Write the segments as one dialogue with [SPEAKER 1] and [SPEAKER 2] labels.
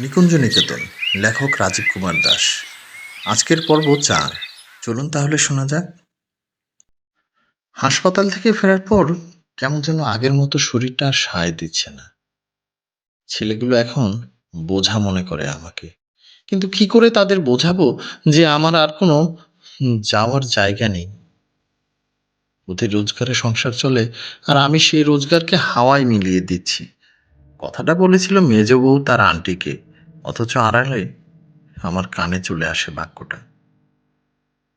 [SPEAKER 1] নিকুঞ্জ নিকেতন লেখক রাজীব কুমার দাস। আজকের পর্ব চার। চলুন তাহলে শোনা যাক। হাসপাতাল থেকে ফেরার পর কেমন যেন আগের মতো শরীরটা আর সায় দিচ্ছে না। ছেলেগুলো এখন বোঝা মনে করে আমাকে। কিন্তু কি করে তাদের বোঝাবো যে আমার আর কোনো যাওয়ার জায়গা নেই? ওদের রোজগারে সংসার চলে আর আমি সেই রোজগারকে হাওয়ায় মিলিয়ে দিচ্ছি। কথাটা বলেছিল মেজ বউ তার আন্টিকে। অথচ আড়ালে আমার কানে চলে আসে বাক্যটা।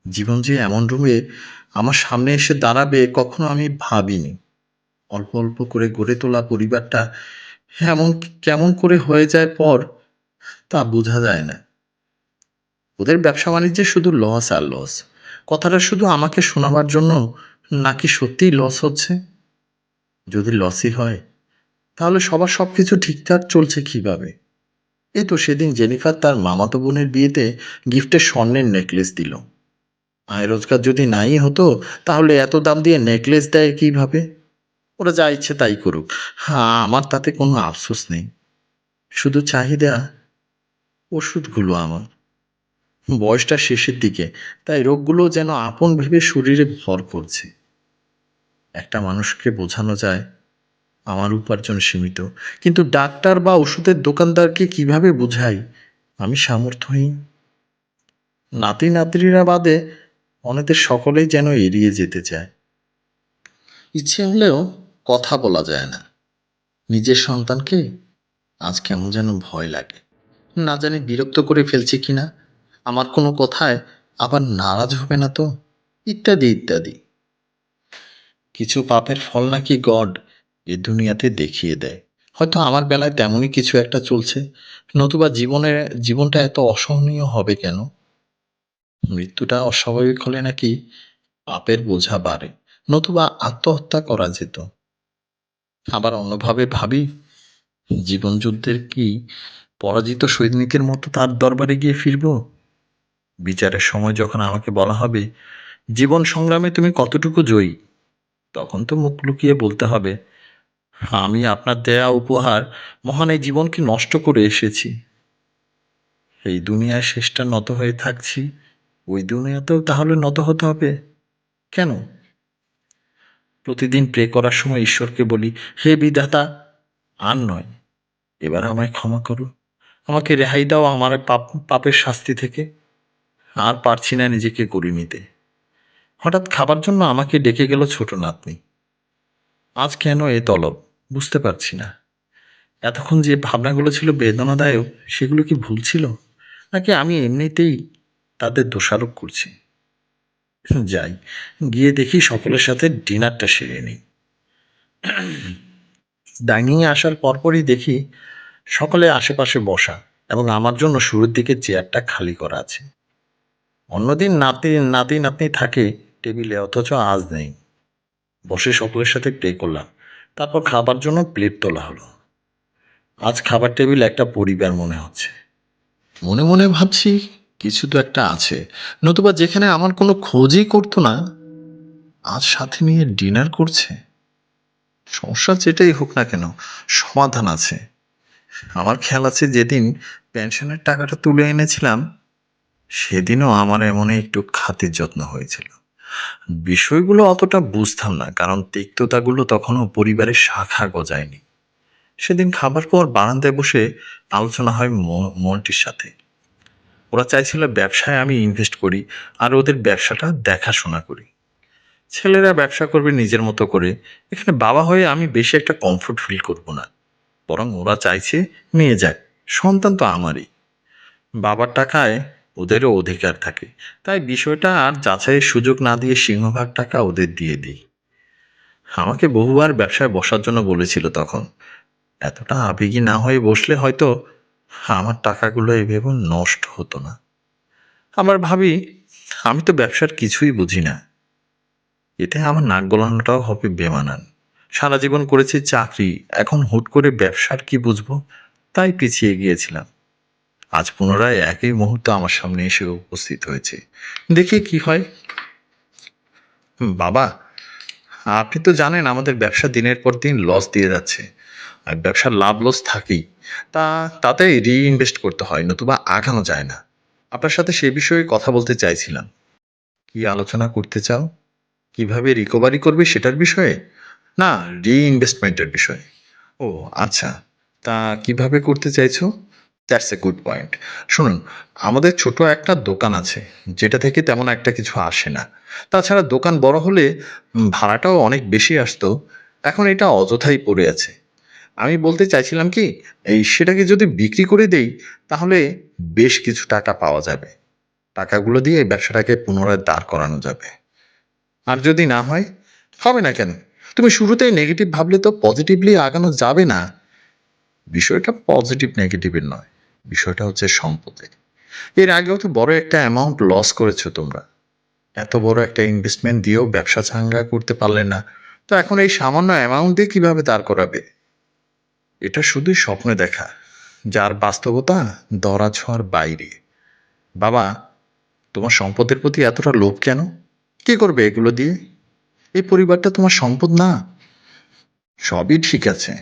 [SPEAKER 1] জীবন যে এমন রূপে আমার সামনে এসে দাঁড়াবে কখনো আমি ভাবিনি। অল্প অল্প করে গড়ে তোলা পরিবারটা এমন কেমন করে হয়ে যায় পর তা বোঝা যায় না। ওদের ব্যবসা বাণিজ্যে শুধু লস আর লস কথাটা শুধু আমাকে শোনাবার জন্য নাকি সত্যিই লস হচ্ছে? যদি লসই হয়, তাহলে সবার সব কিছু ঠিকঠাক চলছে কীভাবে? এই তো সেদিন জেনিফার তার মামাতো বোনের বিয়েতে গিফটে স্বর্ণের নেকলেস দিল। আয় রোজগার যদি নাই হতো, তাহলে এত দাম দিয়ে নেকলেস দেয় কীভাবে? ওরা যা ইচ্ছে তাই করুক। হ্যাঁ আমার তাতে কোনো আফসোস নেই। শুধু চাহিদা, ওষুধগুলো আমার। বয়সটা শেষের দিকে, তাই রোগগুলো যেন আপন ভেবে শরীরে ভর করছে। একটা মানুষকে বোঝানো যায় আমার উপার্জন সীমিত। কিন্তু ডাক্তার বা ওষুধের দোকানদারকে কীভাবে বোঝাই? আমি সামর্থ্যহীন। নাতি নাতনিরা বাদে অনেদের সকলেই যেন এড়িয়ে যেতে চায়। ইচ্ছে হলেও কথা বলা যায় না। নিজের সন্তানকে আজ কেমন যেন ভয় লাগে। না জানি বিরক্ত করে ফেলছি কিনা। আমার কোনো কথায় আবার নারাজ হবে না তো? ইত্যাদি ইত্যাদি। কিছু পাপের ফল নাকি গড? এ দুনিয়াতে দেখিয়ে দেয়। হয়তো আমার বেলায় তেমনই কিছু একটা চলছে, নতুবা জীবনের জীবনটা এত অসহনীয় হবে কেন? মৃত্যুটা অস্বাভাবিক হলে নাকি পাপের বোঝা বাড়ে, নতুবা আত্মহত্যা করা যেত। আবার অন্যভাবে ভাবি জীবন যুদ্ধের কি পরাজিত সৈনিকের মতো তার দরবারে গিয়ে ফিরব? বিচারের সময় যখন আমাকে বলা হবে, জীবন সংগ্রামে তুমি কতটুকু জয়ী? তখন তো মুখ লুকিয়ে বলতে হবে আমি আপনার দেয়া উপহার মহান এই জীবনকে নষ্ট করে এসেছি। এই দুনিয়ায় শেষটা নত হয়ে থাকছি, ওই দুনিয়াতেও তাহলে নত হতে হবে। কেন? প্রতিদিন প্রে করার সময় ঈশ্বরকে বলি, হে বিধাতা, আর নয়। এবার আমায় ক্ষমা করো। আমাকে রেহাই দাও আমার পাপ, পাপের শাস্তি থেকে। আর পারছি না নিজেকে করি নিতে। হঠাৎ খাবার জন্য আমাকে ডেকে গেল ছোট নাতনি। আজ কেন এ তলব? বুঝতে পারছি না। এতক্ষণ যে ভাবনাগুলো ছিল বেদনাদায়ক, সেগুলো কি ভুল ছিল? নাকি আমি এমনিতেই তাদের দোষারোপ করছি? যাই, গিয়ে দেখি সকলের সাথে ডিনারটা সেরে নিই। ডাইনিংয়ে আসার পরপরই দেখি সকলে আশেপাশে বসা এবং আমার জন্য শুরুর দিকে চেয়ারটা খালি করা আছে। অন্যদিন নাতি নাতি নাতনি থাকে টেবিলে, অথচ আজ নেই। বসে সকলের সাথে প্রে করলাম। তারপর খাবার জন্য প্লেট তোলা হলো। আজ খাবার টেবিল একটা পরিবার মনে হচ্ছে। মনে মনে ভাবছি কিছু তো একটা আছে। নতুবা যেখানে আমার কোনো খোঁজই করতো না, আজ সাথে নিয়ে ডিনার করছে। সমস্যা যেটাই হোক না কেন, সমাধান আছে। আমার খেয়াল আছে যেদিন পেনশনের টাকাটা তুলে এনেছিলাম, সেদিনও আমার এমনই একটু খাতির যত্ন হয়েছিল। বিষয়গুলো অতটা বুঝতাম না, কারণ তিক্ততাগুলো তখনও পরিবারের শাখা গজায়নি। সেদিন খাবার পর বারান্দায় বসে আলোচনা হয় মন্টির সাথে। ওরা চাইছিল ব্যবসায় আমি ইনভেস্ট করি, আর ওদের ব্যবসাটা দেখাশোনা করি। ছেলেরা ব্যবসা করবে নিজের মতো করে, এখানে বাবা হয়ে আমি বেশি একটা কমফোর্ট ফিল করব না। বরং ওরা চাইছে নিয়ে যাক, সন্তান তো আমারই। বাবার টাকায় ওদেরও অধিকার থাকে। তাই বিষয়টা আর যাচাইয়ের সুযোগ না দিয়ে সিংহভাগ টাকা ওদের দিয়ে দিই। আমাকে বহুবার ব্যবসায় বসার জন্য বলেছিল তখন, এতটা আবেগী না হয়ে বসলে হয়তো আমার টাকাগুলো এভাবে নষ্ট হতো না। আমার ভাবি, আমি তো ব্যবসার কিছুই বুঝি না। এতে আমার নাক গলানোটাও হবে বেমানান। সারা জীবন করেছি চাকরি, এখন হুট করে ব্যবসার কি বুঝব? তাই পিছিয়ে গিয়েছিলাম। আজ পুনরায় একই মুহূর্তে আমার সামনে এসে উপস্থিত হয়েছে। দেখি কি হয়। বাবা, আপনি তো জানেন আমাদের ব্যবসা দিনের পর দিন লস দিয়ে যাচ্ছে। আর ব্যবসার লাভ লস থাকেই। তা, তাতে রিইনভেস্ট করতে হয়, নতুবা আগানো যায় না। আপনার সাথে সে বিষয়ে কথা বলতে চাইছিলাম। কি আলোচনা করতে চাও? কীভাবে রিকভারি করবে সেটার বিষয়ে? না রিইনভেস্টমেন্টের বিষয়ে। ও আচ্ছা। তা কীভাবে করতে চাইছো? দ্যাটস এ গুড পয়েন্ট শুনুন, আমাদের ছোট একটা দোকান আছে, যেটা থেকে তেমন একটা কিছু আসে না। তাছাড়া দোকান বড় হলে ভাড়াটাও অনেক বেশি আসতো। এখন এটা অযথাই পড়ে আছে। আমি বলতে চাইছিলাম কি, এই সেটাকে যদি বিক্রি করে দেই, তাহলে বেশ কিছু টাকা পাওয়া যাবে। টাকাগুলো দিয়ে ব্যবসাটাকে পুনরায় দাঁড় করানো যাবে। আর যদি না হয়, হবে না কেন? তুমি শুরুতেই নেগেটিভ ভাবলে তো পজিটিভলি আগানো যাবে না। বিষয়টা পজিটিভ নেগেটিভের নয়। বিষয়টা হচ্ছে সম্পদের এর আগেও তো বড় একটা অ্যামাউন্ট লস করেছ তোমরা। এত বড় একটা ইনভেস্টমেন্ট দিয়েও ব্যবসা চাঙ্গা করতে পারলে না। তো এখন এই সামান্য অ্যামাউন্ট দিয়ে কীভাবে দাঁড় করাবে? এটা শুধুই স্বপ্নে দেখা, যার বাস্তবতা দরা ছোঁয়ার বাইরে। বাবা, তোমার সম্পদের প্রতি এতটা লোভ কেন? কে করবে এগুলো দিয়ে? এই পরিবারটা তোমার সম্পদ না। সবই ঠিক আছে।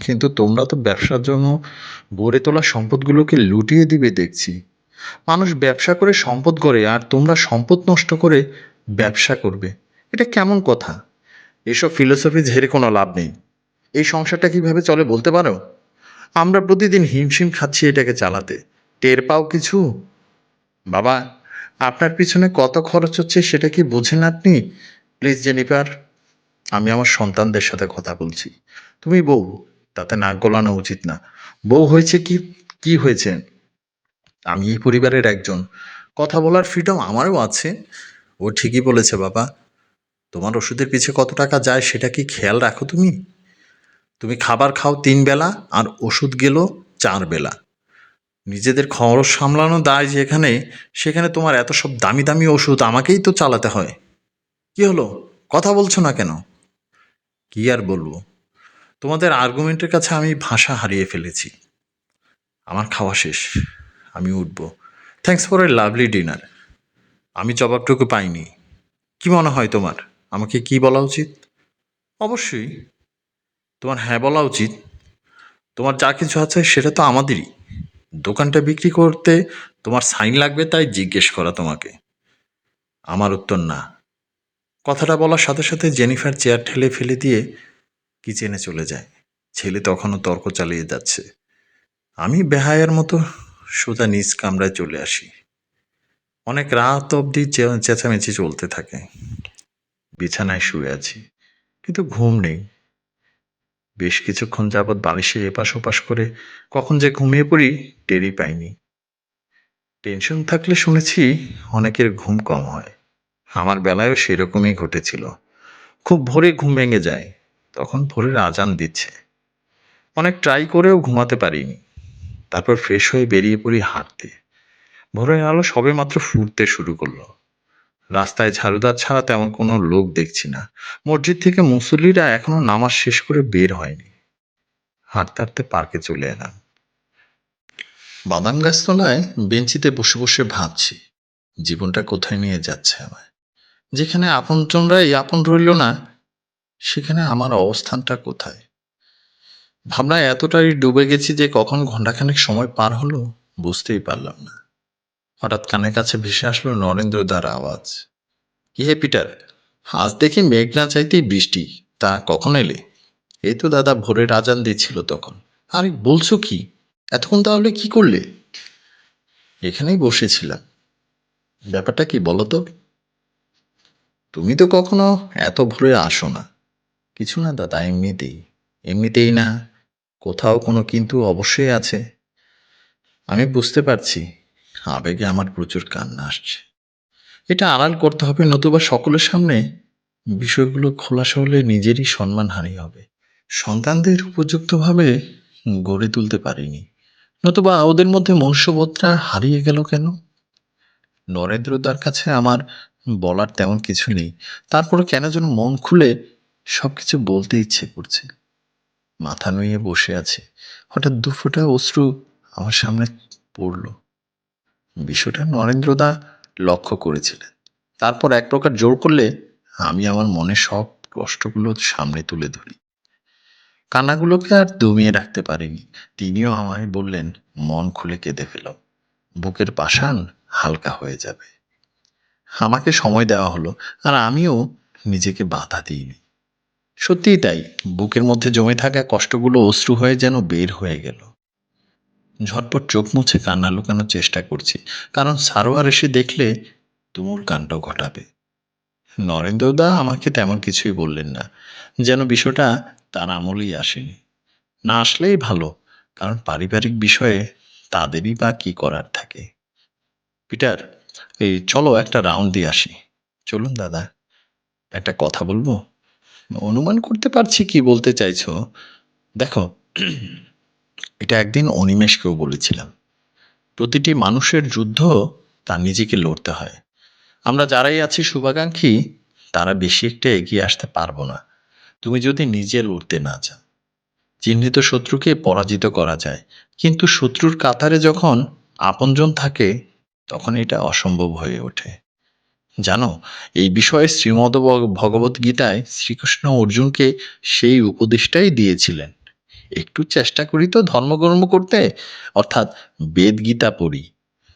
[SPEAKER 1] কিন্তু তোমরা তো ব্যবসার জন্য গড়ে তোলা সম্পদগুলোকে লুটিয়ে দিবে দেখছি। মানুষ ব্যবসা করে সম্পদ করে আর তোমরা সম্পদ নষ্ট করে ব্যবসা করবে। এটা কেমন কথা? এসব ফিলোসফি ঝেড়ে কোনো লাভ নেই। এই সংসারটা কীভাবে চলে বলতে পারো? আমরা প্রতিদিন হিমশিম খাচ্ছি এটাকে চালাতে। টের পাও কিছু? বাবা, আপনার পিছনে কত খরচ হচ্ছে সেটা কি বোঝেন আপনি? প্লিজ জেনিফার, আমি আমার সন্তানদের সাথে কথা বলছি। তুমি বউ তাতে নাক গলানো উচিত না। বউ হয়েছে কি কি হয়েছে? আমি এই পরিবারের একজন। কথা বলার ফ্রিডম আমারও আছে। ও ঠিকই বলেছে, বাবা। তোমার ওষুধের পিছে কত টাকা যায় সেটা কি খেয়াল রাখো তুমি? তুমি খাবার খাও তিন বেলা আর ওষুধ গেল চার বেলা। নিজেদের খরচ সামলানো দায় যেখানে, সেখানে তোমার এত সব দামি দামি ওষুধ আমাকেই তো চালাতে হয়। কি হলো? কথা বলছো না কেন? কি আর বলব? তোমাদের আর্গুমেন্টের কাছে আমি ভাষা হারিয়ে ফেলেছি। আমার খাওয়া শেষ, আমি উঠব। Thanks for a lovely dinner আমি জবাবটুকু পাইনি। কি মনে হয় তোমার? আমাকে কি বলা উচিত? অবশ্যই। তোমার হ্যাঁ বলা উচিত। তোমার যা কিছু আছে সেটা তো আমাদেরই। দোকানটা বিক্রি করতে তোমার সাইন লাগবে তাই জিজ্ঞেস করা তোমাকে। আমার উত্তর না। কথাটা বলার সাথে সাথে জেনিফার চেয়ার ঠেলে ফেলে দিয়ে কিচেনে চলে যায়। ছেলে তখনও তর্ক চালিয়ে যাচ্ছে। আমি বেহায়ার মতো সোজা নিজ কামরায় চলে আসি। অনেক রাত অবধি চেঁচামেচি চলতে থাকে। বিছানায় শুয়ে আছি, কিন্তু ঘুম নেই। বেশ কিছুক্ষণ যাবৎ বালিশে এপাশ ওপাশ করে কখন যে ঘুমিয়ে পড়ি টেরই পাইনি। টেনশন থাকলে শুনেছি অনেকের ঘুম কম হয়। আমার বেলায়ও সেরকমই ঘটেছিল। খুব ভোরে ঘুম ভেঙে যায়। তখন ভোরের আজান দিচ্ছে। অনেক ট্রাই করেও ঘুমাতে পারিনি। তারপর ফ্রেশ হয়ে বেরিয়ে পড়ি হাঁটতে। ভোরের আলো সবে মাত্র ফুটতে শুরু করল। রাস্তায় ঝাড়ুদার ছাড়া তেমন কোনো লোক দেখছি না। মসজিদ থেকে মুসল্লিরা এখনও নামাজ শেষ করে বের হয়নি। হাঁটতে হাঁটতে পার্কে চলে এলাম। বাদাম গাছতলায় বেঞ্চিতে বসে বসে ভাবছি, জীবনটা কোথায় নিয়ে যাচ্ছে আমায়? যেখানে আপনজনরাই আপন রইল না সেখানে আমার অবস্থানটা কোথায়? ভাবনায় এতটাই ডুবে গেছি যে কখন ঘন্টাখানেক সময় পার হলো বুঝতেই পারলাম না। হঠাৎ কানের কাছে ভেসে আসলো নরেন্দ্র দার আওয়াজ। কি হে পিটার? আজ দেখি মেঘ না চাইতেই বৃষ্টি। তা কখন এলে? এই তো দাদা, ভোরের আজান দিচ্ছিল তখন। আরে, বলছো কি? এতক্ষণ তাহলে কি করলে? এখানেই বসেছিলাম। ব্যাপারটা কি বলো তো? তুমি তো কখনো এত ভোরে আসো না। কিছু না দাদা এমনিতেই। এমনিতেই না, কোথাও কোনো কিন্তু অবশ্যই আছে। আমি বুঝতে পারছি, আবেগে আমার প্রচুর কান্না আসছে। এটা আড়াল করতে হবে নতুবা সকলের সামনে। বিষয়গুলো খোলাসা হলে নিজেরই সম্মান সম্মানহানি হবে। সন্তানদের উপযুক্তভাবে গড়ে তুলতে পারিনি। নতুবা ওদের মধ্যে মনুষ্যবোধটা হারিয়ে গেল কেন? নরেন্দ্রদার কাছে আমার বলার তেমন কিছু নেই। তারপরে কেন যেন মন খুলে সবকিছু বলতে ইচ্ছে করছে। মাথা নুয়ে বসে আছে। হঠাৎ দুফোঁটা অশ্রু আমার সামনে পড়ল। বিষয়টা নরেন্দ্রদা লক্ষ্য করেছিলেন। তারপর এক প্রকার জোর করলে আমি আমার মনে সব কষ্টগুলো সামনে তুলে ধরি। কান্নাগুলোকে আর দমিয়ে রাখতে পারিনি। তিনিও আমায় বললেন, মন খুলে কেঁদে ফেল। বুকের পাষাণ হালকা হয়ে যাবে। আমাকে সময় দেওয়া হলো, আর আমিও নিজেকে বাধা দিইনি। সত্যিই তাই। বুকের মধ্যে জমে থাকা কষ্টগুলো অশ্রু হয়ে যেন বের হয়ে গেল। ঝটপট চোখ মুছে কান্না লুকানোর চেষ্টা করছি, কারণ সারোয়ার এসে দেখলে তুমুল কাণ্ড ঘটাবে। নরেন্দ্রদা আমাকে তেমন কিছুই বললেন না, যেন বিষয়টা তার আমলেই আসেনি। না আসলেই ভালো, কারণ পারিবারিক বিষয়ে তাদেরই বা কি করার থাকে। পিটার, এই চলো একটা রাউন্ড দিয়ে আসি। চলুন দাদা, একটা কথা বলব? অনুমান করতে পারছি কি বলতে চাইছো? দেখো, এটা একদিন অনিমেষকেও বলেছিলাম। প্রতিটি মানুষের যুদ্ধ তার নিজেকে লড়তে হয়। আমরা যারাই আছি শুভাকাঙ্ক্ষী, তারা বেশি একটা এগিয়ে আসতে পারব না। তুমি যদি নিজে লড়তে না চাও। চিহ্নিত শত্রুকে পরাজিত করা যায়। কিন্তু শত্রুর কাতারে যখন আপনজন থাকে, তখন এটা অসম্ভব হয়ে ওঠে। জানো, এই বিষয়ে শ্রীমদ ভগবত গীতায় শ্রীকৃষ্ণ অর্জুনকে সেই উপদেশটাই দিয়েছিলেন। একটু চেষ্টা করি তো ধর্মকর্ম করতে, অর্থাৎ বেদ গীতা পড়ি,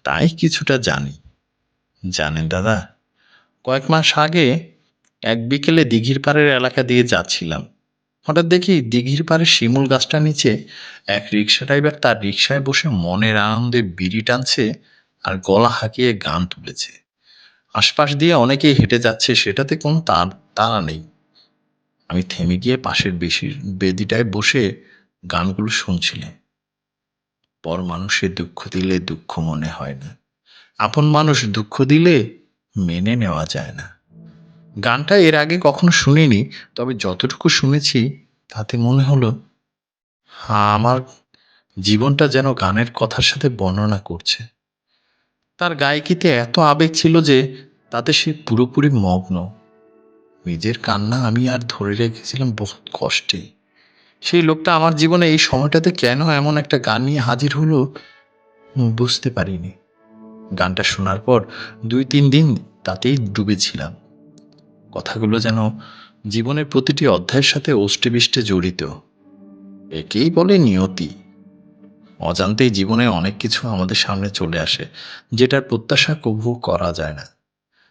[SPEAKER 1] তাই কিছুটা জানি। জানেন দাদা, কয়েক মাস আগে এক বিকেলে দিঘির পাড়ের এলাকা দিয়ে যাচ্ছিলাম। হঠাৎ দেখি দিঘির পাড়ে শিমুল গাছটার নিচে এক রিক্সা ড্রাইভার তার রিক্সায় বসে মনের আনন্দে বিড়ি টানছে আর গলা হাঁকিয়ে গান তুলেছে। আশপাশ দিয়ে অনেকেই হেঁটে যাচ্ছে, সেটাতে কোনো তার তাড়া নেই। আমি থেমে গিয়ে পাশের বেশির বেদিটায় বসে গানগুলো শুনছিলাম। পর মানুষের দুঃখ দিলে দুঃখ মনে হয় না। আপন মানুষ দুঃখ দিলে মেনে নেওয়া যায় না। গানটা এর আগে কখনো শুনিনি, তবে যতটুকু শুনেছি, তাতে মনে হলো হ্যাঁ আমার জীবনটা যেন গানের কথার সাথে বর্ণনা করছে। তার গায়কিতে এত আবেগ ছিল যে তাতে সে পুরোপুরি মগ্ন। নিজের কান্না আমি আর ধরে রেখেছিলাম বহুত কষ্টে। সেই লোকটা আমার জীবনে এই সময়টাতে কেন এমন একটা গান নিয়ে হাজির হলো বুঝতে পারিনি। গানটা শোনার পর দুই তিন দিন তাতেই ডুবেছিলাম। কথাগুলো যেন জীবনের প্রতিটি অধ্যায়ের সাথে ওষ্টে বিষ্টে জড়িত। একেই বলে নিয়তি। অজান্তেই জীবনে অনেক কিছু আমাদের সামনে চলে আসে, যেটার প্রত্যাশা কবু করা যায় না।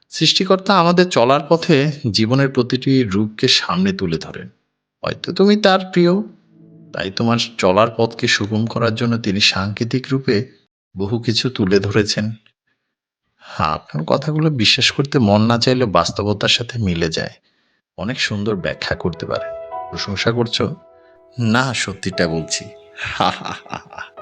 [SPEAKER 1] সৃষ্টিকর্তা আমাদের চলার পথে জীবনের প্রতিটি রূপকে সামনে তুলে ধরেন। হয়তো তুমি তার প্রিয়, তাই তোমার চলার পথকে সুগম করার জন্য তিনি সাংকেতিক রূপে বহু কিছু তুলে ধরেছেন। হ্যাঁ আপনার কথাগুলো বিশ্বাস করতে মন না চাইলেও বাস্তবতার সাথে মিলে যায়। অনেক সুন্দর ব্যাখ্যা করতে পারে। প্রশংসা করছ? না, সত্যিটা বলছি। হা হা হা হা